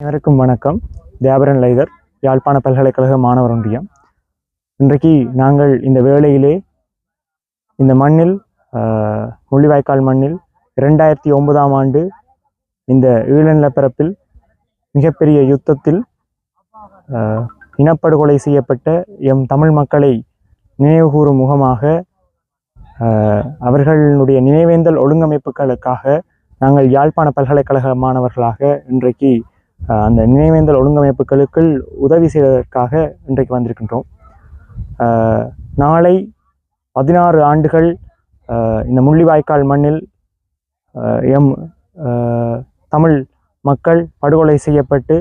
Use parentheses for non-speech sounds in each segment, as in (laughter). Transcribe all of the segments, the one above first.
அனைவருக்கும் வணக்கம். தியாபரன் லைதர் யாழ்ப்பாண பல்கலைக்கழக மாணவர் ஒன்றியம். இன்றைக்கு நாங்கள் இந்த வேளையிலே இந்த மண்ணில் முள்ளிவாய்க்கால் மண்ணில் இரண்டாயிரத்தி ஒன்பதாம் ஆண்டு இந்த ஈழநிலப்பரப்பில் மிகப்பெரிய யுத்தத்தில் இனப்படுகொலை செய்யப்பட்ட எம் தமிழ் மக்களை நினைவுகூறும் முகமாக அவர்களுடைய நினைவேந்தல் ஒழுங்கமைப்புகளுக்காக நாங்கள் யாழ்ப்பாண பல்கலைக்கழக மாணவர்களாக இன்றைக்கு அந்த நினைவேந்தல் ஒழுங்கமைப்புகளுக்குள் உதவி செய்வதற்காக இன்றைக்கு வந்திருக்கின்றோம். நாளை பதினாறு ஆண்டுகள் இந்த முள்ளிவாய்க்கால் மண்ணில் எம் தமிழ் மக்கள் படுகொலை செய்யப்பட்டு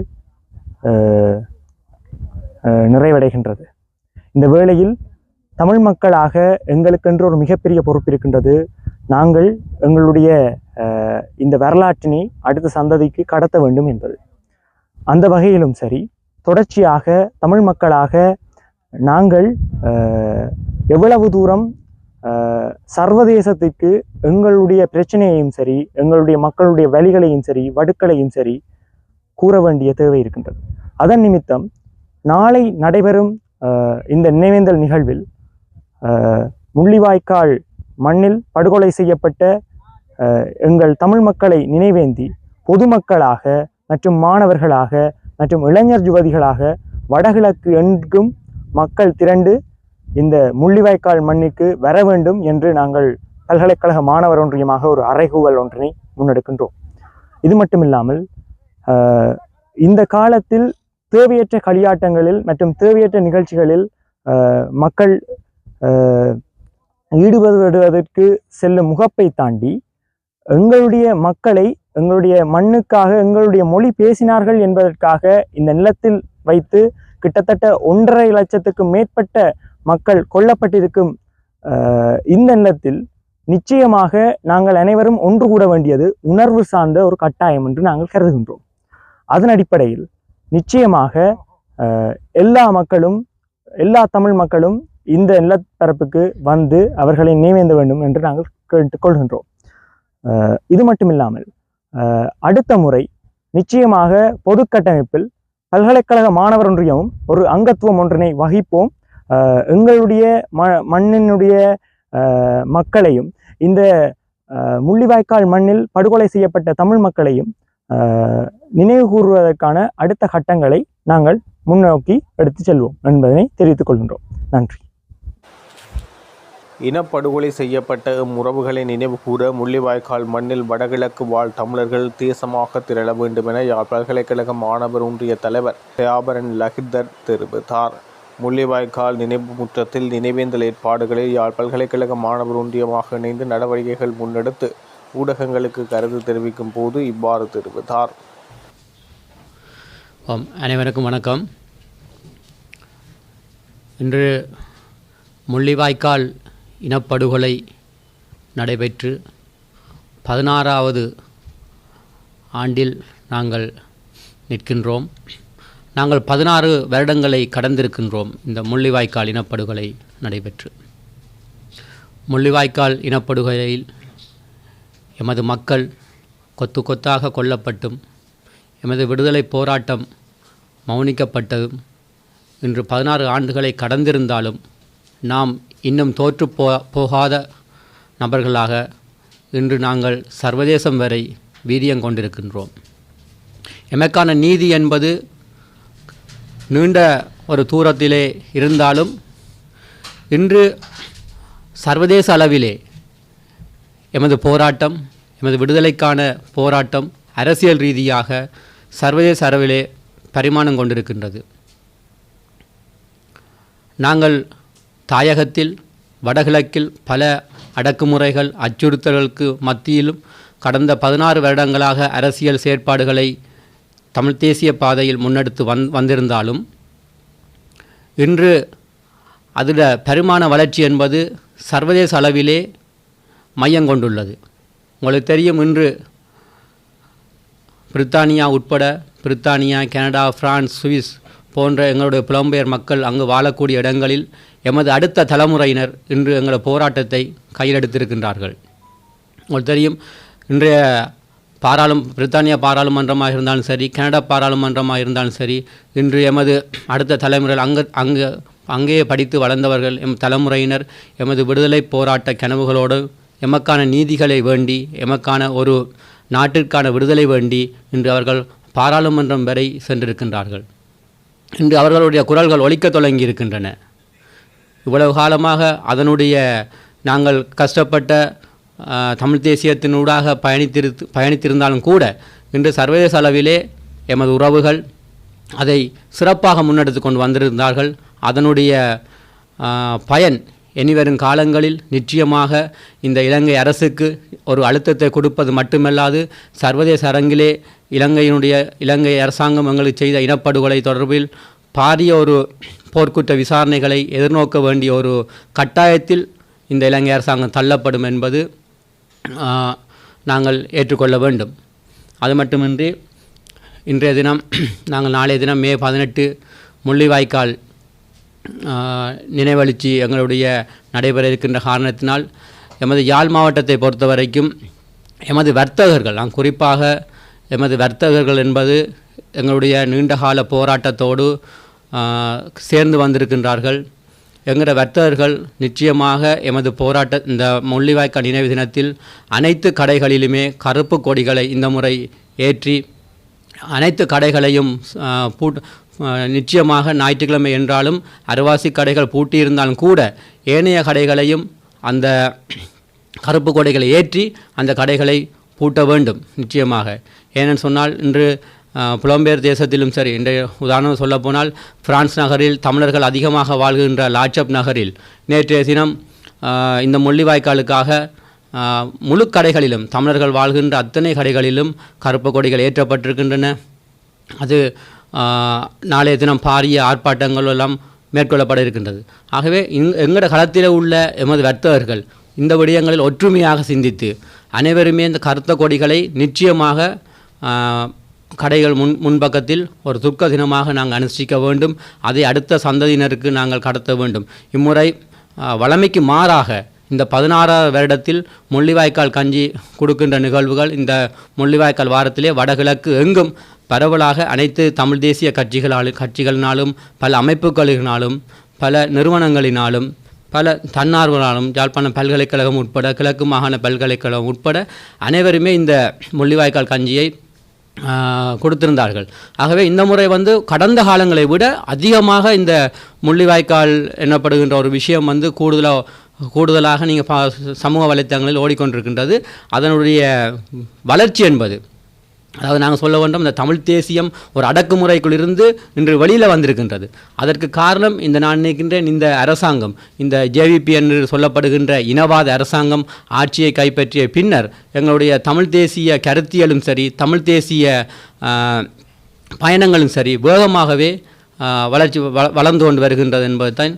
நிறைவடைகின்றது. இந்த வேளையில் தமிழ் மக்களாக எங்களுக்கென்று ஒரு மிகப்பெரிய பொறுப்பு இருக்கின்றது. நாங்கள் எங்களுடைய இந்த வரலாற்றினை அடுத்த சந்ததிக்கு கடத்த வேண்டும் என்பது. அந்த வகையிலும் சரி தொடர்ச்சியாக தமிழ் மக்களாக நாங்கள் எவ்வளவு தூரம் சர்வதேசத்துக்கு எங்களுடைய பிரச்சனையையும் சரி எங்களுடைய மக்களுடைய வழிகளையும் சரி வடுக்களையும் சரி கூற வேண்டிய தேவை இருக்கின்றது. அதன் நிமித்தம் நாளை நடைபெறும் இந்த நினைவேந்தல் நிகழ்வில் முள்ளிவாய்க்கால் மண்ணில் படுகொலை செய்யப்பட்ட எங்கள் தமிழ் மக்களை நினைவேந்தி பொதுமக்களாக மற்றும் மாணவர்களாக மற்றும் இளைஞர் யுவதிகளாக வடகிழக்கு எங்கும் மக்கள் திரண்டு இந்த முள்ளிவாய்க்கால் மண்ணுக்கு வர வேண்டும் என்று நாங்கள் பல்கலைக்கழக மாணவர் ஒன்றியமாக ஒரு அறைகூவல் ஒன்றினை முன்னெடுக்கின்றோம். இது மட்டுமில்லாமல் இல்லாமல் இந்த காலத்தில் தேவையற்ற களியாட்டங்களில் மற்றும் தேவையற்ற நிகழ்ச்சிகளில் மக்கள் ஈடுபடுவதற்கு செல்லும் முகப்பை தாண்டி எங்களுடைய மக்களை எங்களுடைய மண்ணுக்காக எங்களுடைய மொழி பேசினார்கள் என்பதற்காக இந்த நிலத்தில் வைத்து கிட்டத்தட்ட ஒன்றரை லட்சத்துக்கும் மேற்பட்ட மக்கள் கொல்லப்பட்டிருக்கும் இந்த நிலத்தில் நிச்சயமாக நாங்கள் அனைவரும் ஒன்று கூட வேண்டியது உணர்வு சார்ந்த ஒரு கட்டாயம் என்று நாங்கள் கருதுகின்றோம். அதன் அடிப்படையில் நிச்சயமாக எல்லா மக்களும் எல்லா தமிழ் மக்களும் இந்த நிலப்பரப்புக்கு வந்து அவர்களை நினைவேந்த வேண்டும் என்று நாங்கள் கேட்டுக்கொள்கின்றோம் இது மட்டும் இல்லாமல் அடுத்த முறை நிச்சயமாக பொது கட்டமைப்பில் பல்கலைக்கழக மாணவர் ஒன்றியமும் ஒரு அங்கத்துவம் ஒன்றினை வகிப்போம். எங்களுடைய ம மண்ணினுடைய மக்களையும் இந்த முள்ளிவாய்க்கால் மண்ணில் படுகொலை செய்யப்பட்ட தமிழ் மக்களையும் நினைவு கூறுவதற்கான அடுத்த கட்டங்களை நாங்கள் முன்னோக்கி எடுத்து செல்வோம் என்பதனை தெரிவித்துக் கொள்கின்றோம். நன்றி. இனப்படுகொலை செய்யப்பட்ட எம் உறவுகளை நினைவு கூற முள்ளிவாய்க்கால் மண்ணில் வடகிழக்கு வாழ் தமிழர்கள் தேசமாக திரள வேண்டும் என யாழ் பல்கலைக்கழக மாணவர் ஒன்றிய தலைவர் தியாபரன் லஹிதர் தெரிவித்தார். முள்ளிவாய்க்கால் நினைவு முற்றத்தில் நினைவேந்தல் ஏற்பாடுகளில் யாழ் பல்கலைக்கழக மாணவர் ஒன்றியமாக இணைந்து நடவடிக்கைகள் முன்னெடுத்து ஊடகங்களுக்கு கருத்து தெரிவிக்கும் போது இவ்வாறு தெரிவித்தார். ஆம் அனைவருக்கும் வணக்கம். இன்று முள்ளிவாய்க்கால் இனப்படுகொலை நடைபெற்று பதினாறாவது ஆண்டில் நாங்கள் நிற்கின்றோம். நாங்கள் பதினாறு வருடங்களை கடந்திருக்கின்றோம் இந்த முள்ளிவாய்க்கால் இனப்படுகொலை நடைபெற்று. முள்ளிவாய்க்கால் இனப்படுகொலையில் எமது மக்கள் கொத்து கொத்தாக கொல்லப்பட்டும் எமது விடுதலை போராட்டம் மௌனிக்கப்பட்டதும் இன்று பதினாறு ஆண்டுகளை கடந்திருந்தாலும் நாம் இன்னும் தோற்று போ போகாத நபர்களாக இன்று நாங்கள் சர்வதேசம் வரை வீரியம் கொண்டிருக்கின்றோம். எமக்கான நீதி என்பது நீண்ட ஒரு தூரத்திலே இருந்தாலும் இன்று சர்வதேச அளவிலே எமது போராட்டம் எமது விடுதலைக்கான போராட்டம் அரசியல் ரீதியாக சர்வதேச அளவிலே பரிமாணம் கொண்டிருக்கின்றது. நாங்கள் தாயகத்தில் வடகிழக்கில் பல அடக்குமுறைகள் அச்சுறுத்தல்களுக்கு மத்தியிலும் கடந்த பதினாறு வருடங்களாக அரசியல் செயற்பாடுகளை தமிழ் தேசிய பாதையில் முன்னெடுத்து வந் வந்திருந்தாலும் இன்று அதில் பெருமான வளர்ச்சி என்பது சர்வதேச அளவிலே மையம் கொண்டுள்ளது. உங்களுக்கு தெரியும் இன்று பிரித்தானியா உட்பட பிரித்தானியா கனடா பிரான்ஸ் சுவிஸ் போன்ற எங்களுடைய புலம்பெயர் மக்கள் அங்கு வாழக்கூடிய இடங்களில் எமது அடுத்த தலைமுறையினர் இன்று எங்களோட போராட்டத்தை கையில் எடுத்திருக்கின்றார்கள் உங்களுக்கு தெரியும் இன்றைய பாராளும் பிரித்தானிய பாராளுமன்றமாக இருந்தாலும் சரி கனடா பாராளுமன்றமாக இருந்தாலும் சரி இன்று எமது அடுத்த தலைமுறையில் அங்கு அங்கே அங்கேயே படித்து வளர்ந்தவர்கள் எம் தலைமுறையினர் எமது விடுதலை போராட்ட கனவுகளோடு எமக்கான நீதிகளை வேண்டி எமக்கான ஒரு நாட்டிற்கான விடுதலை வேண்டி இன்று அவர்கள் பாராளுமன்றம் வரை சென்றிருக்கின்றார்கள். இன்று அவர்களுடைய குரல்கள் ஒழிக்க தொடங்கி இருக்கின்றன இவ்வளவு காலமாக அதனுடைய நாங்கள் கஷ்டப்பட்ட தமிழ் தேசியத்தினூடாக பயணித்திரு பயணித்திருந்தாலும் கூட இன்று சர்வதேச அளவிலே எமது உறவுகள் அதை சிறப்பாக முன்னெடுத்து கொண்டு வந்திருந்தார்கள். அதனுடைய பயன் இனிவரும் காலங்களில் நிச்சயமாக இந்த இலங்கை அரசுக்கு ஒரு அழுத்தத்தை கொடுப்பது மட்டுமல்லாது சர்வதேச அரங்கிலே இலங்கையினுடைய இலங்கை அரசாங்கம் எங்களுக்கு செய்த இனப்படுகொலை தொடர்பில் பாரிய ஒரு போர்க்குற்ற விசாரணைகளை எதிர்நோக்க வேண்டிய ஒரு கட்டாயத்தில் இந்த இலங்கை அரசாங்கம் தள்ளப்படும் என்பது நாங்கள் ஏற்றுக்கொள்ள வேண்டும். அது மட்டுமின்றி இன்றைய தினம் நாங்கள் நாளைய தினம் மே பதினெட்டு முள்ளிவாய்க்கால் நினைவழிச்சி எங்களுடைய நடைபெற இருக்கின்ற காரணத்தினால் எமது யாழ் மாவட்டத்தை பொறுத்த வரைக்கும் எமது வர்த்தகர்கள் நான் குறிப்பாக எமது வர்த்தகர்கள் என்பது எங்களுடைய நீண்டகால போராட்டத்தோடு சேர்ந்து வந்திருக்கின்றார்கள். எங்களோட வர்த்தகர்கள் நிச்சயமாக எமது போராட்ட இந்த முள்ளிவாய்க்கால் நினைவு தினத்தில் அனைத்து கடைகளிலுமே கருப்பு கொடிகளை இந்த முறை ஏற்றி அனைத்து கடைகளையும் பூட் நிச்சயமாக ஞாயிற்றுக்கிழமை என்றாலும் அரைவாசி கடைகள் பூட்டியிருந்தாலும் கூட ஏனைய கடைகளையும் அந்த கருப்பு கொடைகளை ஏற்றி அந்த கடைகளை பூட்ட வேண்டும் நிச்சயமாக. ஏனென்னு சொன்னால் இன்று புலம்பெயர் தேசத்திலும் சரி இன்றைய உதாரணம் சொல்லப்போனால் பிரான்ஸ் நகரில் தமிழர்கள் அதிகமாக வாழ்கின்ற லாட்சப் நகரில் நேற்றைய தினம் இந்த முள்ளிவாய்க்காலுக்காக முழு கடைகளிலும் தமிழர்கள் வாழ்கின்ற அத்தனை கடைகளிலும் கருப்பு கொடிகள் ஏற்றப்பட்டிருக்கின்றன. அது நாளைய தினம் பாரிய ஆர்ப்பாட்டங்கள் எல்லாம் மேற்கொள்ளப்பட இருக்கின்றது. ஆகவே இங் எங்களோட களத்தில் உள்ள எமது வர்த்தகர்கள் இந்த விடயங்களில் ஒற்றுமையாக சிந்தித்து அனைவருமே இந்த கருத்த கொடிகளை நிச்சயமாக கடைகள் முன் முன்பக்கத்தில் ஒரு துக்க தினமாக நாங்கள் அனுஷ்டிக்க வேண்டும். அதை அடுத்த சந்ததியினருக்கு நாங்கள் கடத்த வேண்டும். இம்முறை வளமைக்கு வழமைக்கு மாறாக இந்த பதினாறாவது வருடத்தில் முள்ளிவாய்க்கால் கஞ்சி கொடுக்கின்ற நிகழ்வுகள் இந்த முள்ளிவாய்க்கால் வாரத்திலே வடகிழக்கு எங்கும் பரவலாக அனைத்து தமிழ் தேசிய கட்சிகளாலும் கட்சிகளினாலும் பல அமைப்புகளினாலும் பல நிறுவனங்களினாலும் பல தன்னார்வலாலும் யாழ்ப்பாணம் பல்கலைக்கழகம் உட்பட கிழக்கு மாகாண பல்கலைக்கழகம் உட்பட அனைவருமே இந்த முள்ளிவாய்க்கால் கஞ்சியை கொடுத்திருந்தார்கள். ஆகவே இந்த முறை வந்து கடந்த காலங்களை விட அதிகமாக இந்த முள்ளிவாய்க்கால் எனப்படுகின்ற ஒரு விஷயம் வந்து கூடுதலாக கூடுதலாக நீங்கள் பா சமூக வலைத்தளங்களில் ஓடிக்கொண்டிருக்கின்றது. அதனுடைய வளர்ச்சி என்பது. அதாவது நாங்கள் சொல்ல வேண்டும் இந்த தமிழ் தேசியம் ஒரு அடக்குமுறைக்குள் இருந்து இன்று வெளியில் வந்திருக்கின்றது. அதற்கு காரணம் இந்த நான் நினைக்கின்றேன் இந்த அரசாங்கம். இந்த ஜேவிபி என்று சொல்லப்படுகின்ற இனவாத அரசாங்கம் ஆட்சியை கைப்பற்றிய பின்னர் எங்களுடைய தமிழ் தேசிய கருத்தியலும் சரி தமிழ் தேசிய பயணங்களும் சரி வேகமாகவே வளர்ச்சி வளர்ந்து கொண்டு வருகின்றது என்பதுதான்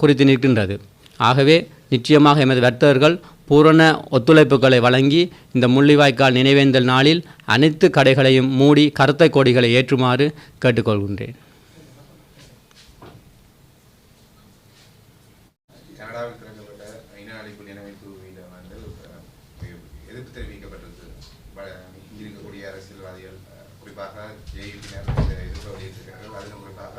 குறித்து நிற்கின்றது. ஆகவே நிச்சயமாக எமது வர்த்தகர்கள் பூரண ஒத்துழைப்புகளை வழங்கி இந்த முள்ளிவாய்க்கால் நினைவேந்தல் நாளில் அனைத்து கடைகளையும் மூடி கருத்தை கொடிகளை ஏற்றுமாறு கேட்டுக்கொள்கின்றேன் கனடாவில் திறக்கப்பட்ட இன அழிப்பு நினைவு தூவியில வந்து அஹ், எதிர்ப்பு தெரிவிக்கப்பட்டிருக்கு ப- இங்க இருக்கக்கூடிய அரசியல்வாதிகள் அஹ், குறிப்பாக ஜெயிப்பினர் எதிர்ப்பு வெளியிட்டிருக்கிறார்கள் அதிலும் குறிப்பாக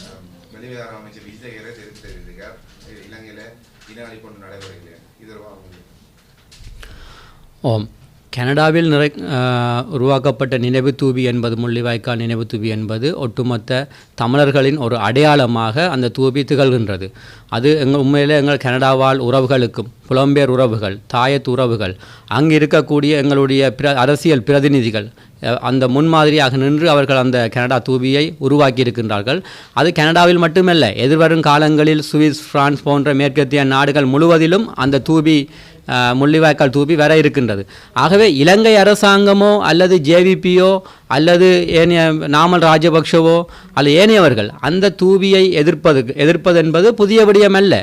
அஹ், வெளிவிவகார அமைச்சர் விஜயகரை எதிர்ப்பு தெரிவித்திருக்கார் இ- இலங்கையில இன அழிப்பு ஒன்று நடைபெறுகிறது இது ஒரு வாங்க ஓம். கனடாவில் நிறை உருவாக்கப்பட்ட நினைவு தூபி என்பது முள்ளிவாய்க்கால் நினைவு தூபி என்பது ஒட்டுமொத்த தமிழர்களின் ஒரு அடையாளமாக அந்த தூபி திகழ்கின்றது. அது எங்கள் உண்மையில் எங்கள் கனடாவால் உறவுகளுக்கும் புலம்பெயர் உறவுகள் தாயத்து உறவுகள் அங்கு இருக்கக்கூடிய எங்களுடைய பிர அரசியல் பிரதிநிதிகள் அந்த முன்மாதிரியாக நின்று அவர்கள் அந்த கனடா தூபியை உருவாக்கி இருக்கின்றார்கள் அது கனடாவில் மட்டுமல்ல எதிர்வரும் காலங்களில் சுவிஸ் பிரான்ஸ் போன்ற மேற்கத்திய நாடுகள் முழுவதிலும் அந்த தூபி முள்ளிவாய்க்கால் தூபி வர இருக்கின்றது. ஆகவே இலங்கை அரசாங்கமோ அல்லது ஜேவிபியோ அல்லது ஏனைய நாமல் ராஜபக்ஷவோ அல்லது ஏனையவர்கள் அந்த தூபியை எதிர்ப்பது எதிர்ப்பது என்பது புதிய விடயமல்ல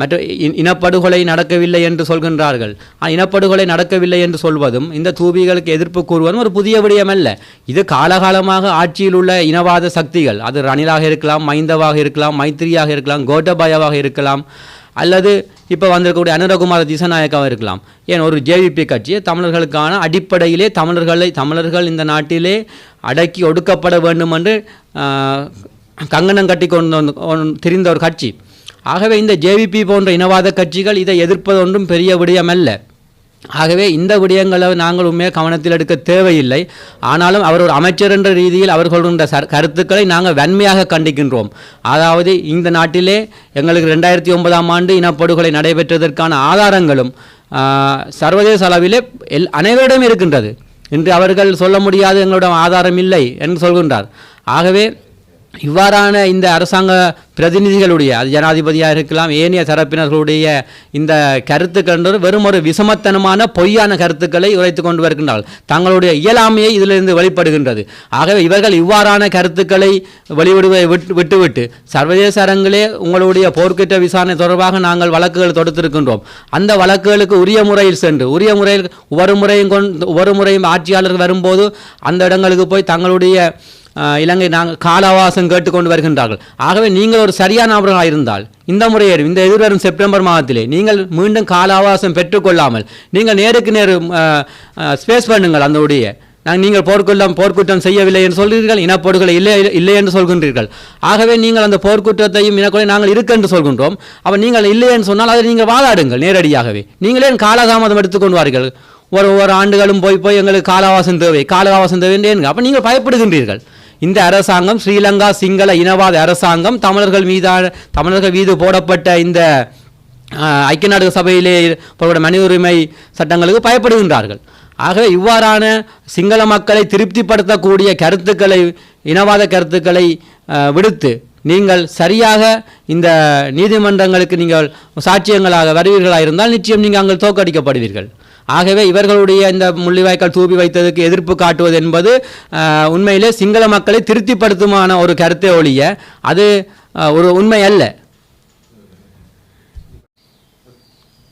மற்ற இ- இனப்படுகொலை நடக்கவில்லை என்று சொல்கின்றார்கள். ஆனால் இனப்படுகொலை நடக்கவில்லை என்று சொல்வதும் இந்த தூபிகளுக்கு எதிர்ப்பு கூறுவதும் ஒரு புதிய விடயமல்ல. இது காலகாலமாக ஆட்சியில் உள்ள இனவாத சக்திகள். அது ரணிலாக இருக்கலாம் மைந்தவாக இருக்கலாம் மைத்திரியாக இருக்கலாம் கோட்டபாயாவாக இருக்கலாம் அல்லது இப்போ வந்திருக்கக்கூடிய அனுரகுமார திசநாயக்காக இருக்கலாம். ஏன் ஒரு ஜேவிபி கட்சி தமிழர்களுக்கான அடிப்படையிலே தமிழர்களை தமிழர்கள் இந்த நாட்டிலே அடக்கி ஒடுக்கப்பட வேண்டும் என்று கங்கணம் கட்டி கொண்டு வந்து- கொண்டு திரிந்த ஒரு கட்சி. ஆகவே இந்த ஜேவிபி போன்ற இனவாத கட்சிகள் இதை எதிர்ப்பது ஒன்றும் பெரிய விடயமல்ல. ஆகவே இந்த விடயங்களை நாங்கள் உண்மையாக கவனத்தில் எடுக்க தேவையில்லை. ஆனாலும் அவர் ஒரு அமைச்சர் என்ற ரீதியில் அவர்களுடைய சர் கருத்துக்களை நாங்கள் வன்மையாக கண்டிக்கின்றோம். அதாவது இந்த நாட்டிலே எங்களுக்கு ரெண்டாயிரத்தி ஒன்பதாம் ஆண்டு இனப்படுகொலை நடைபெற்றதற்கான ஆதாரங்களும் சர்வதேச அளவிலே எல் அனைவரிடம் இருக்கின்றது. இன்று அவர்கள் சொல்ல முடியாது எங்களிடம் ஆதாரம் இல்லை என்று சொல்கின்றார். ஆகவே இவ்வாறான இந்த அரசாங்க பிரதிநிதிகளுடைய அது ஜனாதிபதியாக இருக்கலாம் ஏனைய தரப்பினர்களுடைய இந்த கருத்துக்கள் என்பது வெறும் ஒரு விசமத்தனமான பொய்யான கருத்துக்களை உரைத்து கொண்டு வருகின்றார்கள். தங்களுடைய இயலாமையை இதிலிருந்து வெளிப்படுகின்றது. ஆகவே இவர்கள் இவ்வாறான கருத்துக்களை வெளிவிடுவதை விட்டு விட்டுவிட்டு சர்வதேச அரங்கிலே உங்களுடைய போர்க்குற்ற விசாரணை தொடர்பாக நாங்கள் வழக்குகள் தொடுத்திருக்கின்றோம். அந்த வழக்குகளுக்கு உரிய முறையில் சென்று உரிய முறையில் ஒவ்வொரு முறையும் கொண்டு ஒவ்வொரு முறையும் ஆட்சியாளர்கள் வரும்போது அந்த இடங்களுக்கு போய் தங்களுடைய இலங்கை நாங்கள் காலாவாசம் கேட்டுக்கொண்டு வருகின்றார்கள். ஆகவே நீங்கள் ஒரு சரியான நபர்களாக இருந்தால் இந்த முறையேறும் இந்த எதிர்வரும் செப்டம்பர் மாதத்திலே நீங்கள் மீண்டும் காலாவாசம் பெற்றுக்கொள்ளாமல் நீங்கள் நேருக்கு நேரு ஸ்பேஸ் பண்ணுங்கள் அந்த உடைய நாங்கள் நீங்கள் போர்க்குற்றம் போர்க்குற்றம் செய்யவில்லை என்று சொல்கிறீர்கள் இனப்படுகொலை இல்லை இல்லை என்று சொல்கின்றீர்கள். ஆகவே நீங்கள் அந்த போர்க்குற்றத்தையும் இனக்கொலை நாங்கள் இருக்கு என்று சொல்கின்றோம். அப்போ நீங்கள் இல்லை என்று சொன்னால் அதை நீங்கள் வாதாடுங்கள் நேரடியாகவே. நீங்களே காலதாமதம் எடுத்துக்கொண்டு வார்கள் ஒரு ஒரு ஆண்டுகளும் போய் போய் எங்களுக்கு காலவாசம் தேவை காலவாசம் தேவை அப்போ நீங்கள் பயப்படுகின்றீர்கள். இந்த அரசாங்கம் ஸ்ரீலங்கா சிங்கள இனவாத அரசாங்கம் தமிழர்கள் மீதான தமிழர்கள் மீது போடப்பட்ட இந்த ஐக்கிய நாடுகள் சபையிலே மனித உரிமை சட்டங்களுக்கு பயப்படுகின்றார்கள். ஆகவே இவ்வாறான சிங்கள மக்களை திருப்திப்படுத்தக்கூடிய கருத்துக்களை இனவாத கருத்துக்களை விடுத்து நீங்கள் சரியாக இந்த நீதிமன்றங்களுக்கு நீங்கள் சாட்சியங்களாக வருவீர்களாக இருந்தால் நிச்சயம் நீங்கள் அங்கே தோற்கடிக்கப்படுவீர்கள். ஆகவே இவர்களுடைய இந்த முள்ளிவாய்க்கால் தூவி வைத்ததுக்கு எதிர்ப்பு காட்டுவது என்பது உண்மையிலே சிங்கள மக்களை திருப்திப்படுத்துமான ஒரு கருத்தை ஒழிய அது ஒரு உண்மை அல்ல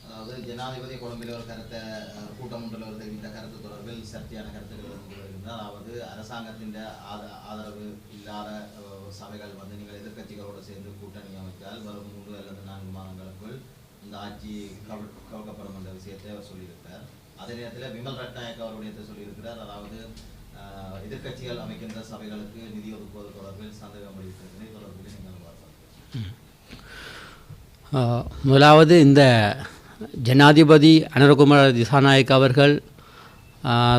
அதாவது ஜனாதிபதி கொழும்பில் ஒரு கருத்தை அஹ், கூட்டம் ஒன்றில் ஒரு தெரிவித்த கருத்து தொடர்பில் சர்ச்சையான கருத்துக்கள் வந்து வருகின்றன அதாவது அரசாங்கத்தின் ஆத- ஆதரவு இல்லாத அஹ், சபைகள் வந்து நீங்கள் எதிர்க்கட்சிகளோடு சேர்ந்து கூட்டணி அமைத்தால் வரும் மூன்று அல்லது நான்கு மாதங்களுக்குள் இந்த ஆட்சி கவிழ் கவிழ்க்கப்படும் என்ற விஷயத்தை அவர் சொல்லியிருக்கிறார் அதே நேரத்தில் விமல் ரட்நாயக் அவருடைய சொல்லியிருக்கிறார் அதாவது அஹ், அரசியல் அமைக்கின்ற சபைகளுக்கு நிதி ஒதுக்குவது தொடர்பில் சந்தேகம் அளித்திருக்கிறது தொடர்பில் நீங்கள் முதலாவது இந்த ஜனாதிபதி அனுரகுமார திசாநாயக் அவர்கள்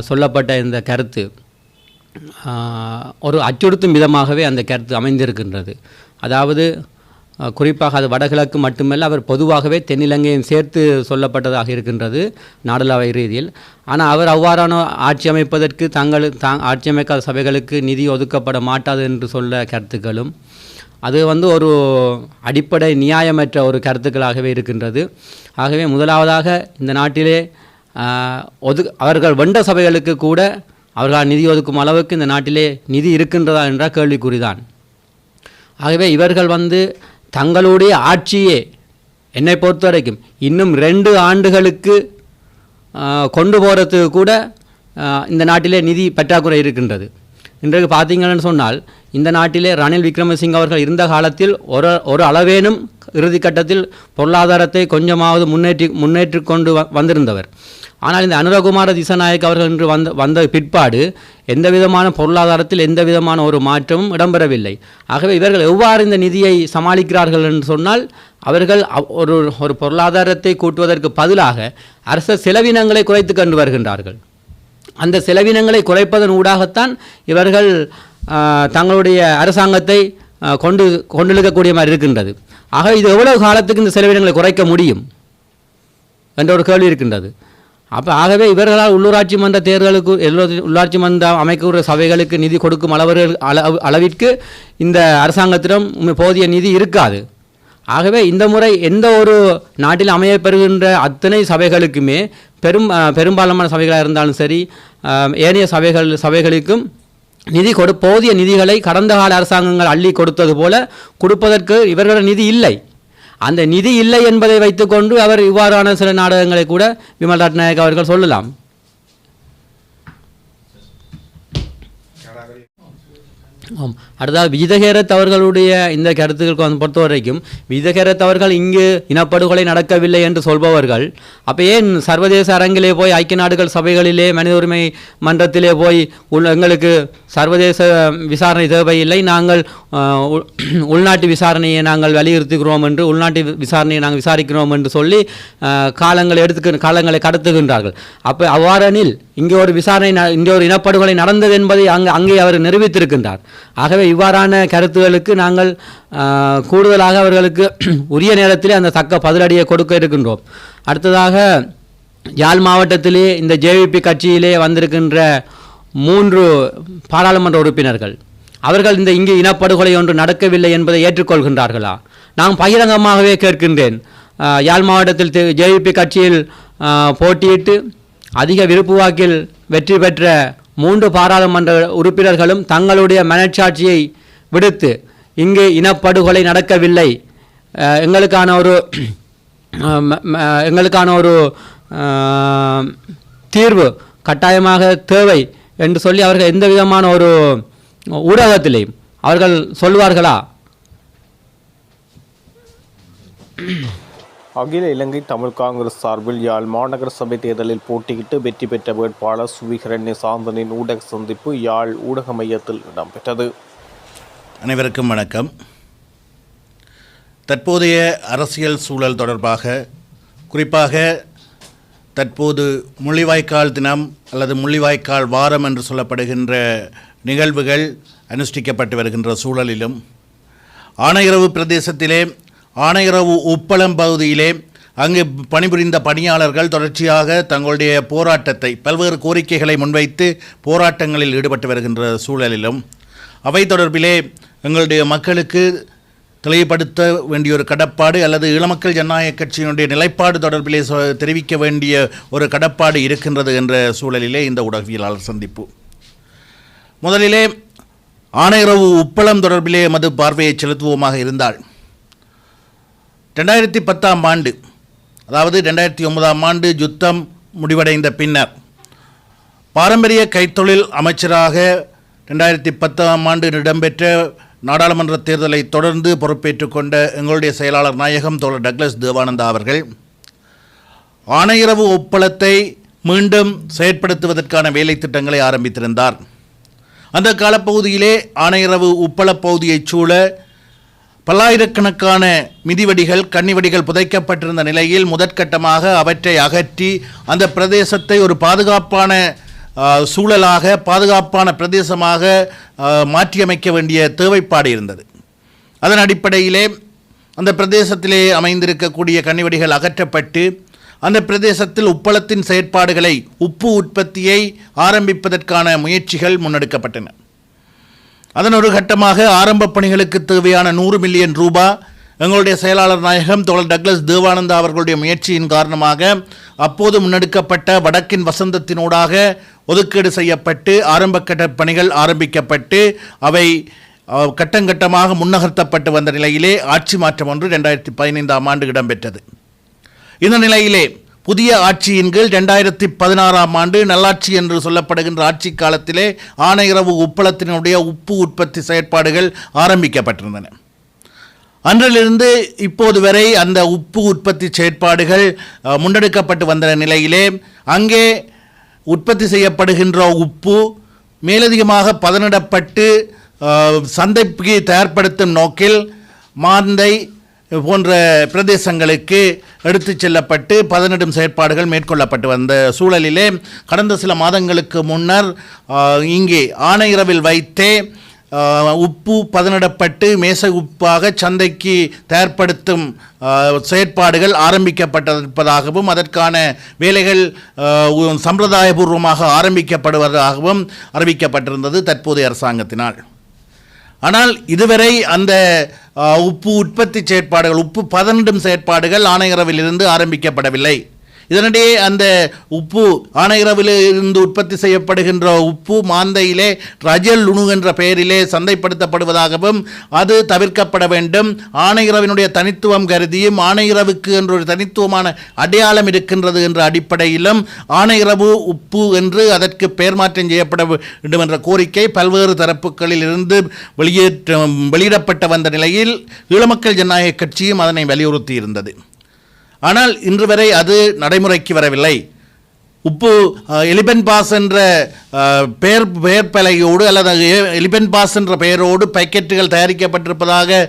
சொல்லப்பட்ட இந்த கருத்து ஒரு அச்சுறுத்தும் விதமாகவே அந்த கருத்து அமைந்திருக்கின்றது. அதாவது குறிப்பாக அது வடகிழக்கு மட்டுமல்ல அவர் பொதுவாகவே தென்னிலங்கையும் சேர்த்து சொல்லப்பட்டதாக இருக்கின்றது நாடளாவை ரீதியில். ஆனால் அவர் அவ்வாறான ஆட்சி அமைப்பதற்கு தங்கள் தாங் ஆட்சி அமைக்காத சபைகளுக்கு நிதி ஒதுக்கப்பட மாட்டாது என்று சொல்ல கருத்துக்களும். அது வந்து ஒரு அடிப்படை நியாயமற்ற ஒரு கருத்துக்களாகவே இருக்கின்றது. ஆகவே முதலாவதாக இந்த நாட்டிலே ஒது அவர்கள் வெண்ட சபைகளுக்கு கூட அவர்களால் நிதி ஒதுக்கும் அளவுக்கு இந்த நாட்டிலே நிதி இருக்கின்றதா என்ற கேள்விக்குறிதான். ஆகவே இவர்கள் வந்து தங்களுடைய ஆட்சியே என்னை பொறுத்த வரைக்கும் இன்னும் ரெண்டு ஆண்டுகளுக்கு கொண்டு போகிறதுக்கு கூட இந்த நாட்டிலே நிதி பற்றாக்குறை இருக்கின்றது. இன்றைக்கு பார்த்தீங்கன்னு சொன்னால் இந்த நாட்டிலே ரணில் விக்ரமசிங்க அவர்கள் இருந்த காலத்தில் ஒரு ஒரு அளவேனும் இறுதிக்கட்டத்தில் பொருளாதாரத்தை கொஞ்சமாவது முன்னேற்றி முன்னேற்றி கொண்டு வ- வந்திருந்தவர். ஆனால் இந்த அனுரகுமார திசநாயக் அவர்கள் இன்று வந்த வந்த பிற்பாடு எந்த விதமான பொருளாதாரத்தில் எந்த விதமான ஒரு மாற்றமும் இடம்பெறவில்லை. ஆகவே இவர்கள் எவ்வாறு இந்த நிதியை சமாளிக்கிறார்கள் என்று சொன்னால் அவர்கள் அவ்- ஒரு ஒரு பொருளாதாரத்தை கூட்டுவதற்கு பதிலாக அரச செலவினங்களை குறைத்து கண்டு வருகின்றார்கள். அந்த செலவினங்களை குறைப்பதன் ஊடாகத்தான் இவர்கள் தங்களுடைய அரசாங்கத்தை கொண்டு கொண்டிருக்கக்கூடிய மாதிரி இருக்கின்றது. ஆக இது எவ்வளவு காலத்துக்கு இந்த செலவினங்களை குறைக்க முடியும்? என்ற ஒரு கேள்வி இருக்கின்றது. அப்போ ஆகவே இவர்களால் உள்ளூராட்சி மன்ற தேர்தலுக்கு உள்ளாட்சி மன்றம் அமைக்கிற சபைகளுக்கு நிதி கொடுக்கும் அளவர்கள் அளவு அளவிற்கு இந்த அரசாங்கத்திடம் போதிய நிதி இருக்காது. ஆகவே இந்த முறை எந்த ஒரு நாட்டில் அமையப்பெறுகின்ற அத்தனை சபைகளுக்குமே பெரும் பெரும்பாலான சபைகளாக இருந்தாலும் சரி ஏனைய சபைகள் சபைகளுக்கும் நிதி கொடு போதிய நிதிகளை கடந்த கால அரசாங்கங்கள் அள்ளி கொடுத்தது போல கொடுப்பதற்கு இவர்களோட நிதி இல்லை. அந்த நிதி இல்லை என்பதை வைத்துக்கொண்டு அவர் இவ்வாறான சில நாடகங்களை கூட விமல் ரட்நாயக் அவர்கள் சொல்லலாம். ஆம். அடுத்தது விஜயகேரத் அவர்களுடைய இந்த கருத்துக்களுக்கு வந்து பொறுத்த வரைக்கும் விஜயகேரத் அவர்கள் இங்கு இனப்படுகொலை நடக்கவில்லை என்று சொல்பவர்கள். அப்போ ஏன் சர்வதேச அரங்கிலே போய் ஐக்கிய நாடுகள் சபைகளிலே மனித உரிமை மன்றத்திலே போய் எங்களுக்கு சர்வதேச விசாரணை தேவையில்லை நாங்கள் (clears throat) உள்நாட்டு விசாரணையை நாங்கள் வலியுறுத்துகிறோம் என்று உள்நாட்டு விசாரணையை நாங்கள் விசாரிக்கிறோம் என்று சொல்லி காலங்களை எடுத்துக்க காலங்களை கடத்துகின்றார்கள். அப்போ அவ்வாறெனில் இங்கே ஒரு விசாரணை ந- இங்கே ஒரு இனப்படுகொலை நடந்தது என்பதை அங்கே அங்கே அவர் நிரூபித்திருக்கின்றார். ஆகவே இவ்வாறான கருத்துகளுக்கு நாங்கள் கூடுதலாக அவர்களுக்கு (clears throat) உரிய நேரத்தில் அந்த தக்க பதிலடியை கொடுக்க இருக்கின்றோம். அடுத்ததாக யாழ் மாவட்டத்திலே இந்த ஜேவிபி கட்சியிலே வந்திருக்கின்ற மூன்று பாராளுமன்ற உறுப்பினர்கள். அவர்கள் இந்த இங்கு இனப்படுகொலை ஒன்று நடக்கவில்லை என்பதை ஏற்றுக்கொள்கின்றார்களா? நான் பகிரங்கமாகவே கேட்கின்றேன். யாழ் மாவட்டத்தில் ஜேவிபி கட்சியில் போட்டியிட்டு அதிக விருப்பு வாக்கில் வெற்றி பெற்ற மூன்று பாராளுமன்ற உறுப்பினர்களும் தங்களுடைய மனச்சாட்சியை விடுத்து இங்கு இனப்படுகொலை நடக்கவில்லை. எங்களுக்கான ஒரு எங்களுக்கான ஒரு தீர்வு கட்டாயமாக தேவை என்று சொல்லி அவர்கள் எந்த விதமான ஒரு ஊடகத்திலையும் அவர்கள் சொல்வார்களா? அகில இலங்கை தமிழ் காங்கிரஸ் சார்பில் யாழ் மாநகர சபை தேர்தலில் போட்டியிட்டு வெற்றி பெற்ற வேட்பாளர் சுவிகரண்ய சாந்தனின் ஊடக சந்திப்பு யாழ் ஊடக மையத்தில் இடம்பெற்றது. அனைவருக்கும் வணக்கம். தற்போதைய அரசியல் சூழல் தொடர்பாக குறிப்பாக தற்போது முள்ளிவாய்க்கால் தினம் அல்லது முள்ளிவாய்க்கால் வாரம் என்று சொல்லப்படுகின்ற நிகழ்வுகள் அனுஷ்டிக்கப்பட்டு வருகின்ற சூழலிலும் ஆனையரவு பிரதேசத்திலே ஆனையரவு உப்பளம் பகுதியிலே அங்கு பணிபுரிந்த பணியாளர்கள் தொடர்ச்சியாக தங்களுடைய போராட்டத்தை பல்வேறு கோரிக்கைகளை முன்வைத்து போராட்டங்களில் ஈடுபட்டு வருகின்ற சூழலிலும் அவை தொடர்பிலே எங்களுடைய மக்களுக்கு தெளிவுபடுத்த வேண்டிய ஒரு கடப்பாடு அல்லது இளமக்கள் ஜனநாயக கட்சியினுடைய நிலைப்பாடு தொடர்பிலே தெரிவிக்க வேண்டிய ஒரு கடப்பாடு இருக்கின்றது என்ற சூழலிலே இந்த ஊடகவியலாளர் சந்திப்பு. முதலிலே ஆணையரவு உப்பளம் தொடர்பிலே எமது பார்வையை செலுத்துவோமாக இருந்தால் ரெண்டாயிரத்தி பத்தாம் ஆண்டு அதாவது ரெண்டாயிரத்தி ஒன்பதாம் ஆண்டு யுத்தம் முடிவடைந்த பின்னர் பாரம்பரிய கைத்தொழில் அமைச்சராக ரெண்டாயிரத்தி பத்தாம் ஆண்டு இடம்பெற்ற நாடாளுமன்ற தேர்தலை தொடர்ந்து பொறுப்பேற்றுக் கொண்ட எங்களுடைய செயலாளர் நாயகம் தோழர் டக்ளஸ் தேவானந்தா அவர்கள் ஆணையரவு ஒப்பளத்தை மீண்டும் செயற்படுத்துவதற்கான வேலை திட்டங்களை ஆரம்பித்திருந்தார். அந்த காலப்பகுதியிலே ஆணையரவு உப்பள பகுதியைச் சூழ பல்லாயிரக்கணக்கான மிதிவடிகள் கன்னிவடிகள் புதைக்கப்பட்டிருந்த நிலையில் முதற்கட்டமாக அவற்றை அகற்றி அந்த பிரதேசத்தை ஒரு பாதுகாப்பான சூழலாக பாதுகாப்பான பிரதேசமாக மாற்றியமைக்க வேண்டிய தேவைப்பாடு இருந்தது. அதன் அடிப்படையிலே அந்த பிரதேசத்திலே அமைந்திருக்கக்கூடிய கன்னிவடிகள் அகற்றப்பட்டு அந்த பிரதேசத்தில் உப்பளத்தின் செயற்பாடுகளை உப்பு உற்பத்தியை ஆரம்பிப்பதற்கான முயற்சிகள் முன்னெடுக்கப்பட்டன. அதன் ஒரு கட்டமாக ஆரம்ப பணிகளுக்கு தேவையான நூறு மில்லியன் ரூபாய் எங்களுடைய செயலாளர் நாயகம் தோழர் டக்ளஸ் தேவானந்தா அவர்களுடைய முயற்சியின் காரணமாக அப்போது முன்னெடுக்கப்பட்ட வடக்கின் வசந்தத்தினூடாக ஒதுக்கீடு செய்யப்பட்டு ஆரம்ப கட்ட பணிகள் ஆரம்பிக்கப்பட்டு அவை கட்டங்கட்டமாக முன்னகர்த்தப்பட்டு வந்த நிலையிலே ஆட்சி மாற்றம் ஒன்று ரெண்டாயிரத்தி பதினைந்தாம் ஆண்டு இடம்பெற்றது. இந்த நிலையிலே புதிய ஆட்சியின் கீழ் ரெண்டாயிரத்தி பதினாறாம் ஆண்டு நல்லாட்சி என்று சொல்லப்படுகின்ற ஆட்சி காலத்திலே ஆணையரவு உப்பளத்தினுடைய உப்பு உற்பத்தி செயற்பாடுகள் ஆரம்பிக்கப்பட்டிருந்தன. அன்றிலிருந்து இப்போது வரை அந்த உப்பு உற்பத்தி செயற்பாடுகள் முன்னெடுக்கப்பட்டு வந்த நிலையிலே அங்கே உற்பத்தி செய்யப்படுகின்ற உப்பு மேலதிகமாக பதனிடப்பட்டு சந்தைக்கு தயார்படுத்தும் நோக்கில் மாந்தை போன்ற பிரதேசங்களுக்கு எடுத்துச் செல்லப்பட்டு பதனிடும் செயற்பாடுகள் மேற்கொள்ளப்பட்டு வந்த சூழலிலே கடந்த சில மாதங்களுக்கு முன்னர் இங்கே ஆணையரவில் வைத்தே உப்பு பதனிடப்பட்டு மேச உப்பாக சந்தைக்கு தயார்படுத்தும் செயற்பாடுகள் ஆரம்பிக்கப்பட்டிருப்பதாகவும் அதற்கான வேலைகள் சம்பிரதாயபூர்வமாக ஆரம்பிக்கப்படுவதாகவும் அறிவிக்கப்பட்டிருந்தது தற்போதைய அரசாங்கத்தினால். ஆனால் இதுவரை அந்த உப்பு உற்பத்தி செயற்பாடுகள் உப்பு பதனிடும் செயற்பாடுகள் ஆணையரவிலிருந்து ஆரம்பிக்கப்படவில்லை. இதனிடையே அந்த உப்பு ஆணையரவில் இருந்து உற்பத்தி செய்யப்படுகின்ற உப்பு மாந்தையிலே ரஜல் லுணு என்ற பெயரிலே சந்தைப்படுத்தப்படுவதாகவும் அது தவிர்க்கப்பட வேண்டும். ஆணையரவினுடைய தனித்துவம் கருதியும் ஆணையரவுக்கு என்ற ஒரு தனித்துவமான அடையாளம் இருக்கின்றது என்ற அடிப்படையிலும் ஆணையரவு உப்பு என்று அதற்கு பெயர் மாற்றம் செய்யப்பட வேண்டும் என்ற கோரிக்கை பல்வேறு தரப்புகளில் இருந்து வெளியேற்ற வெளியிடப்பட்ட வந்த நிலையில் ஈழமக்கள் ஜனநாயக கட்சியும் அதனை வலியுறுத்தி இருந்தது ஆனால் இன்று வரை அது நடைமுறைக்கு வரவில்லை. உப்பு எலிபென் பாஸ் என்ற பெயர் பெயர் பலகையோடு அல்லது எலிபென் பாஸ் என்ற பெயரோடு பேக்கெட்டுகள் தயாரிக்கப்பட்டிருப்பதாக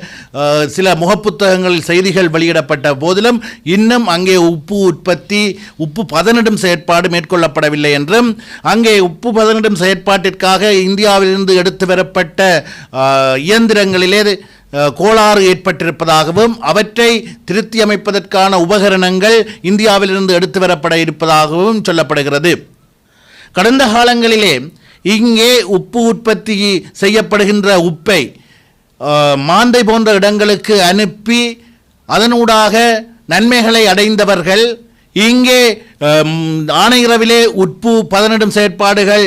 சில முகப்புத்தகங்களில் செய்திகள் வெளியிடப்பட்ட போதிலும் இன்னும் அங்கே உப்பு உற்பத்தி உப்பு பதனிடும் செயற்பாடு மேற்கொள்ளப்படவில்லை என்றும் அங்கே உப்பு பதனிடும் செயற்பாட்டிற்காக இந்தியாவிலிருந்து எடுத்து வரப்பட்ட இயந்திரங்களிலே கோளாறு ஏற்பட்டிருப்பதாகவும் அவற்றை திருத்தி அமைப்பதற்கான உபகரணங்கள் இந்தியாவிலிருந்து எடுத்து வரப்பட இருப்பதாகவும் சொல்லப்படுகிறது. கடந்த காலங்களிலே இங்கே உப்பு உற்பத்தி செய்யப்படுகின்ற உப்பை மாந்தை போன்ற இடங்களுக்கு அனுப்பி அதனூடாக நன்மைகளை அடைந்தவர்கள் இங்கே ஆணையிரவிலே உட்பு உப்பு பதனிடும் செயற்பாடுகள்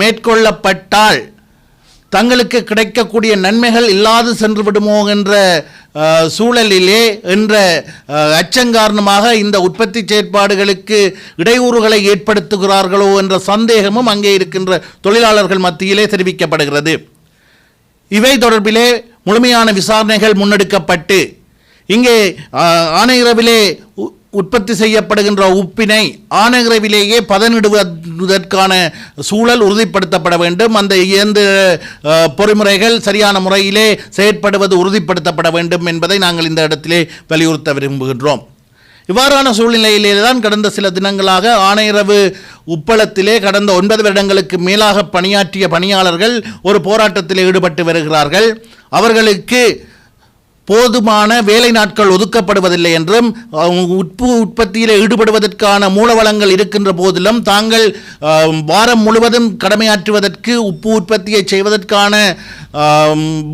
மேற்கொள்ளப்பட்டால் தங்களுக்கு கிடைக்கக்கூடிய நன்மைகள் இல்லாது சென்று விடுமோ என்ற சூழலிலே என்ற அச்சங்காரணமாக அச்சம் காரணமாக இந்த உற்பத்தி செயற்பாடுகளுக்கு இடையூறுகளை ஏற்படுத்துகிறார்களோ என்ற சந்தேகமும் அங்கே இருக்கின்ற தொழிலாளர்கள் மத்தியிலே தெரிவிக்கப்படுகிறது. இவை தொடர்பிலே முழுமையான விசாரணைகள் முன்னெடுக்கப்பட்டு இங்கே ஆணையரவிலே ஆனையிரவிலே உ- உற்பத்தி செய்யப்படுகின்ற உப்பினை ஆனகிரவிலேயே பதனிடுவதற்கான சூழல் உறுதிப்படுத்தப்பட வேண்டும். அந்த இயந்திர பொறிமுறைகள் சரியான முறையிலே செயற்படுவது உறுதிப்படுத்தப்பட வேண்டும் என்பதை நாங்கள் இந்த இடத்திலே வலியுறுத்த விரும்புகின்றோம். இவ்வாறான சூழ்நிலையிலே தான் கடந்த சில தினங்களாக ஆணையரவு உப்பளத்திலே கடந்த ஒன்பது வருடங்களுக்கு மேலாக பணியாற்றிய பணியாளர்கள் ஒரு போராட்டத்தில் ஈடுபட்டு வருகிறார்கள். அவர்களுக்கு போதுமான வேலை நாட்கள் ஒதுக்கப்படுவதில்லை என்றும் உட்பு உப்பு உற்பத்தியில் ஈடுபடுவதற்கான மூலவளங்கள் இருக்கின்ற போதிலும் தாங்கள் வாரம் முழுவதும் கடமையாற்றுவதற்கு உப்பு உற்பத்தியை செய்வதற்கான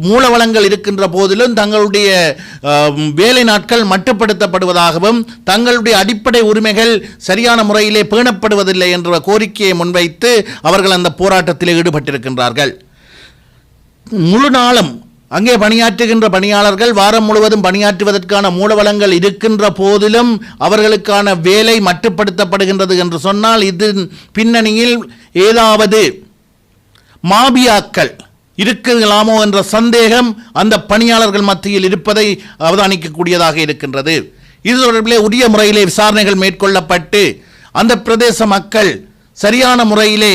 மூலவளங்கள் இருக்கின்ற போதிலும் தங்களுடைய வேலை நாட்கள் மட்டுப்படுத்தப்படுவதாகவும் தங்களுடைய அடிப்படை உரிமைகள் சரியான முறையிலே பேணப்படுவதில்லை என்ற கோரிக்கையை முன்வைத்து அவர்கள் அந்த போராட்டத்தில் ஈடுபட்டிருக்கின்றார்கள். முழு நாளும் அங்கே பணியாற்றுகின்ற பணியாளர்கள் வாரம் முழுவதும் பணியாற்றுவதற்கான மூலவளங்கள் இருக்கின்ற போதிலும் அவர்களுக்கான வேலை மட்டுப்படுத்தப்படுகின்றது என்று சொன்னால் இதன் பின்னணியில் ஏதாவது மாபியாக்கள் இருக்கலாமோ என்ற சந்தேகம் அந்த பணியாளர்கள் மத்தியில் இருப்பதை அவதானிக்கக்கூடியதாக இருக்கின்றது. இது தொடர்பிலே உரிய முறையிலே விசாரணைகள் மேற்கொள்ளப்பட்டு அந்த பிரதேச மக்கள் சரியான முறையிலே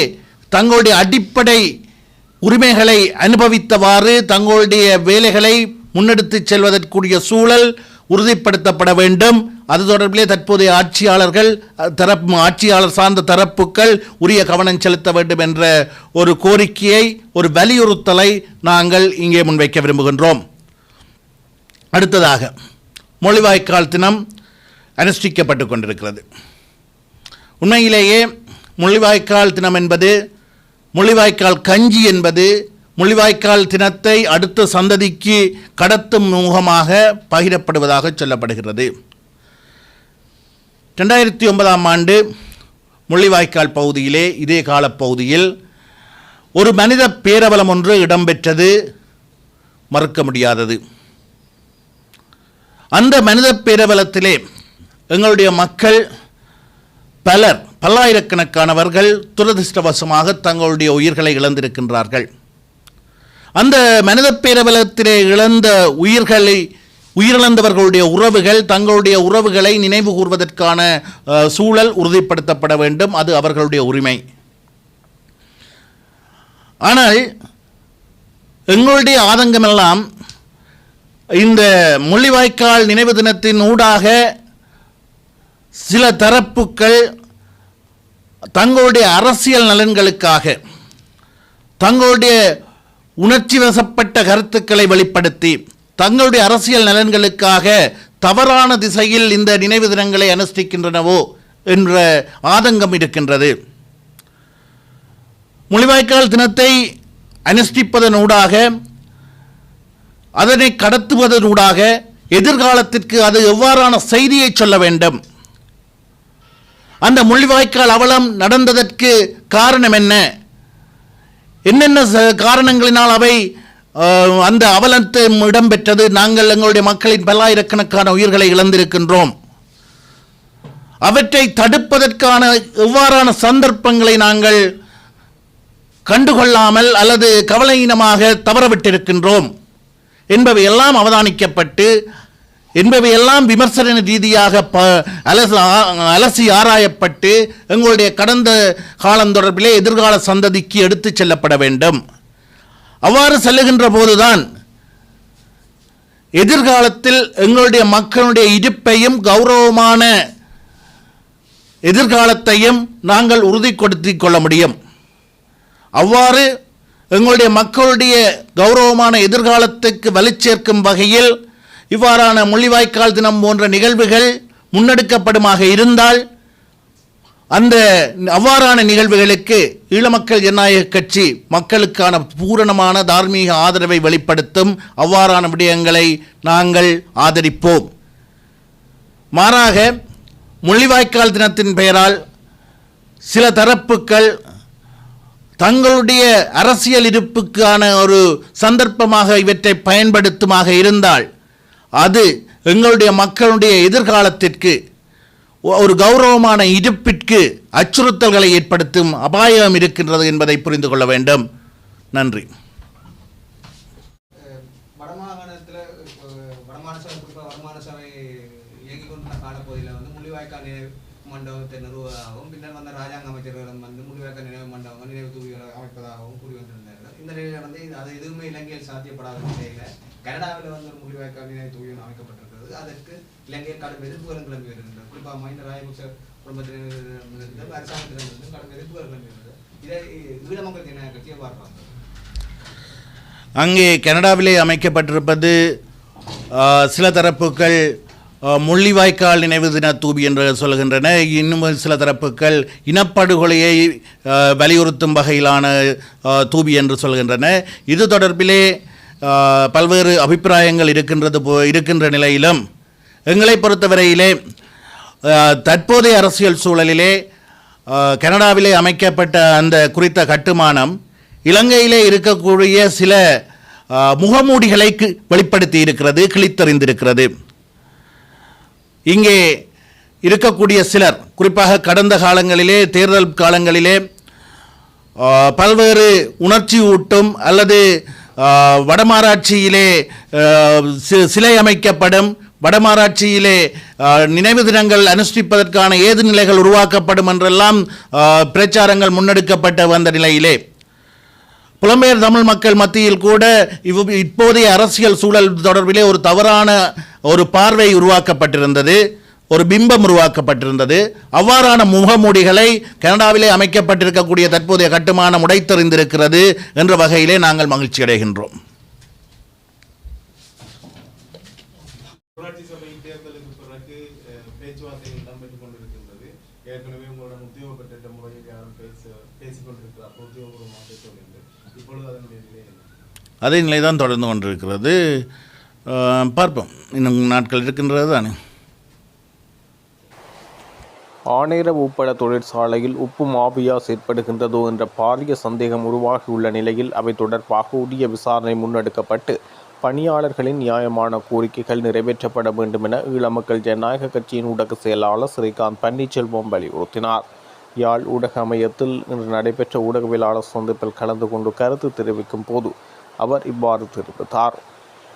தங்களுடைய அடிப்படை உரிமைகளை அனுபவித்தவாறு தங்களுடைய வேலைகளை முன்னெடுத்து செல்வதற்குரிய சூழல் உறுதிப்படுத்தப்பட வேண்டும். அது தொடர்பிலே தற்போதைய ஆட்சியாளர்கள் தரப்பு ஆட்சியாளர் சார்ந்த தரப்புகள் உரிய கவனம் செலுத்த வேண்டும் என்ற ஒரு கோரிக்கையை ஒரு வலியுறுத்தலை நாங்கள் இங்கே முன்வைக்க விரும்புகின்றோம். அடுத்ததாக மொழிவாய்க்கால் தினம் அனுஷ்டிக்கப்பட்டு கொண்டிருக்கிறது. உண்மையிலேயே மொழிவாய்க்கால் தினம் என்பது முள்ளிவாய்க்கால் கஞ்சி என்பது முள்ளிவாய்க்கால் தினத்தை அடுத்த சந்ததிக்கு கடத்தும் முகமாக பகிரப்படுவதாக சொல்லப்படுகிறது. ரெண்டாயிரத்தி ஒன்பதாம் ஆண்டு முள்ளிவாய்க்கால் பகுதியிலே இதே காலப்பகுதியில் ஒரு மனித பேரவலம் ஒன்று இடம்பெற்றது. மறுக்க முடியாதது. அந்த மனித பேரவலத்திலே எங்களுடைய மக்கள் பலர் பல்லாயிரக்கணக்கானவர்கள் துரதிர்ஷ்டவசமாக தங்களுடைய உயிர்களை இழந்திருக்கின்றார்கள். அந்த மனித பேரவலத்திலே இழந்த உயிர்களை உயிரிழந்தவர்களுடைய உறவுகள் தங்களுடைய உறவுகளை நினைவு கூர்வதற்கான சூழல் உறுதிப்படுத்தப்பட வேண்டும். அது அவர்களுடைய உரிமை. ஆனால் எங்களுடைய ஆதங்கமெல்லாம் இந்த முள்ளிவாய்க்கால் நினைவு தினத்தின் ஊடாக சில தரப்புக்கள் தங்களுடைய அரசியல் நலன்களுக்காக தங்களுடைய உணர்ச்சி வசப்பட்ட கருத்துக்களை வெளிப்படுத்தி தங்களுடைய அரசியல் நலன்களுக்காக தவறான திசையில் இந்த நினைவு தினங்களை அனுஷ்டிக்கின்றனவோ என்ற ஆதங்கம் இருக்கின்றது. முள்ளிவாய்க்கால் தினத்தை அனுஷ்டிப்பதனூடாக அதனை கடத்துவதனூடாக எதிர்காலத்திற்கு அது எவ்வாறான செய்தியை சொல்ல வேண்டும்? அந்த முள்ளிவாய்க்கால் அவலம் நடந்ததற்கு காரணம் என்ன? என்னென்ன ச- காரணங்களினால் அவை அந்த அவலத்தை இடம்பெற்றது? நாங்கள் எங்களுடைய மக்களின் பல்லாயிரக்கணக்கான உயிர்களை இழந்திருக்கின்றோம். அவற்றை தடுப்பதற்கான எவ்வாறான சந்தர்ப்பங்களை நாங்கள் கண்டுகொள்ளாமல் அல்லது கவலையினமாக தவறவிட்டிருக்கின்றோம். என்பவை எல்லாம் அவதானிக்கப்பட்டு என்பவையெல்லாம் விமர்சன ரீதியாக ப அலச ஆ- அலசி ஆராயப்பட்டு எங்களுடைய கடந்த காலம் தொடர்பிலே எதிர்கால சந்ததிக்கு எடுத்துச் செல்லப்பட வேண்டும். அவ்வாறு செல்லுகின்ற போதுதான் எதிர்காலத்தில் எங்களுடைய மக்களுடைய இருப்பையும் கௌரவமான எதிர்காலத்தையும் நாங்கள் உறுதிப்படுத்தி கொள்ள முடியும். அவ்வாறு எங்களுடைய மக்களுடைய கௌரவமான எதிர்காலத்துக்கு வலுச்சேர்க்கும் வகையில் இவ்வாறான முள்ளிவாய்க்கால் தினம் போன்ற நிகழ்வுகள் முன்னெடுக்கப்படுமாக இருந்தால் அந்த அவ்வாறான நிகழ்வுகளுக்கு ஈழமக்கள் ஜனநாயக கட்சி மக்களுக்கான பூரணமான தார்மீக ஆதரவை வெளிப்படுத்தும் அவ்வாறான விடயங்களை நாங்கள் ஆதரிப்போம். மாறாக முள்ளிவாய்க்கால் தினத்தின் பெயரால் சில தரப்புக்கள் தங்களுடைய அரசியல் இருப்புக்கான ஒரு சந்தர்ப்பமாக இவற்றை பயன்படுத்துமாக இருந்தால் அது எங்களுடைய மக்களுடைய எதிர்காலத்திற்கு ஒரு கௌரவமான இருப்பிற்கு அச்சுறுத்தல்களை ஏற்படுத்தும் அபாயம் இருக்கின்றது என்பதை புரிந்து கொள்ள வேண்டும். நன்றி. வடமாகாணத்தில் வடமாகாண சபை சபை இயங்கிக் கொண்டுள்ள வந்து முள்ளிவாய்க்கால் மண்டபத்தை நிறுவுவதாகவும் பின்னர் வந்த ராஜாங்க அமைச்சர்களும் வந்து முள்ளிவாய்க்கால் நினைவு மண்டபம் நினைவு தூவிகளை அமைப்பதாகவும் கூறி வந்திருந்தார்கள். இந்த நிலையில் வந்து அது எதுவுமே இலங்கையில் சாத்தியப்படாத நிலையில் கனடாவில் வந்து ஒரு முள்ளிவாய்க்கால் நினைவு அமைக்கப்பட்டிருக்கிறது அதற்கு இலங்கையில் கடும் எதிர்ப்புகளும் கிளம்பி வருகின்றன குறிப்பாக மைந்த ராஜபக்ச குடும்பத்தினரிடமிருந்தும் அரசாங்கத்திடமிருந்தும் கடும் எதிர்ப்புகள் கிளம்பி வருகிறது இதை ஈழ மக்கள் ஜனநாயக கட்சியை பார்ப்பாங்க அங்கே கனடாவிலே அமைக்கப்பட்டிருப்பது சில தரப்புகள் முள்ளிவாய்க்கால் நினைவு தின தூபி என்று சொல்கின்றன. இன்னும் சில தரப்புகள் இனப்படுகொலையை வலியுறுத்தும் வகையிலான தூபி என்று சொல்கின்றன. இது தொடர்பிலே பல்வேறு அபிப்பிராயங்கள் இருக்கின்றது போ இருக்கின்ற நிலையிலும் எங்களை பொறுத்தவரையிலே தற்போதைய அரசியல் சூழலிலே கனடாவிலே அமைக்கப்பட்ட அந்த குறித்த கட்டுமானம் இலங்கையிலே இருக்கக்கூடிய சில முகமூடிகளை வெளிப்படுத்தி இருக்கிறது கிழித்தறிந்திருக்கிறது. இங்கே இருக்கக்கூடிய சிலர் குறிப்பாக கடந்த காலங்களிலே தேர்தல் காலங்களிலே பல்வேறு உணர்ச்சி ஊட்டும் அல்லது வடமாராட்சியிலே சிலை அமைக்கப்படும். வடமாராட்சியிலே நினைவு தினங்கள் அனுஷ்டிப்பதற்கான ஏது நிலைகள் உருவாக்கப்படும் என்றெல்லாம் பிரச்சாரங்கள் முன்னெடுக்கப்பட்ட வந்த நிலையிலே. புலம்பெயர் தமிழ் மக்கள் மத்தியில் கூட இவ் இப்போதைய அரசியல் சூழல் தொடர்பிலே ஒரு தவறான ஒரு பார்வை உருவாக்கப்பட்டிருந்தது. ஒரு பிம்பம் உருவாக்கப்பட்டிருந்தது. அவ்வாறான முகமூடிகளை கனடாவிலே அமைக்கப்பட்டிருக்கக்கூடிய தற்போதைய கட்டுமானம் உடைத்தெறிந்திருக்கிறது என்ற வகையிலே நாங்கள் மகிழ்ச்சி அடைகின்றோம். ஏற்கனவே உத்தியோக பெற்ற முறையில் யாரும் பேச உத்தியோகபூர்வமாக இப்பொழுது அதனுடைய நிலை அதே நிலைதான் தொடர்ந்து கொண்டிருக்கிறது. பார்ப்போம். இன்னும் நாட்கள் இருக்கின்றது தானே ஆனேர உப்பள தொழிற்சாலையில் உப்பு மாபியா செயற்படுகின்றதோ என்ற பாரிய சந்தேகம் உருவாகியுள்ள நிலையில் அவை தொடர்பாக உரிய விசாரணை முன்னெடுக்கப்பட்டு பணியாளர்களின் நியாயமான கோரிக்கைகள் நிறைவேற்றப்பட வேண்டும் என ஈழமக்கள் ஜனநாயக கட்சியின் ஊடக செயலாளர் ஸ்ரீகாந்த் பன்னீர்செல்வம் வலியுறுத்தினார். யாழ் ஊடக அமையத்தில் இன்று நடைபெற்ற ஊடகவியலாளர் சந்திப்பில் கலந்து கொண்டு கருத்து தெரிவிக்கும் போது அவர் இவ்வாறு தெரிவித்தார்.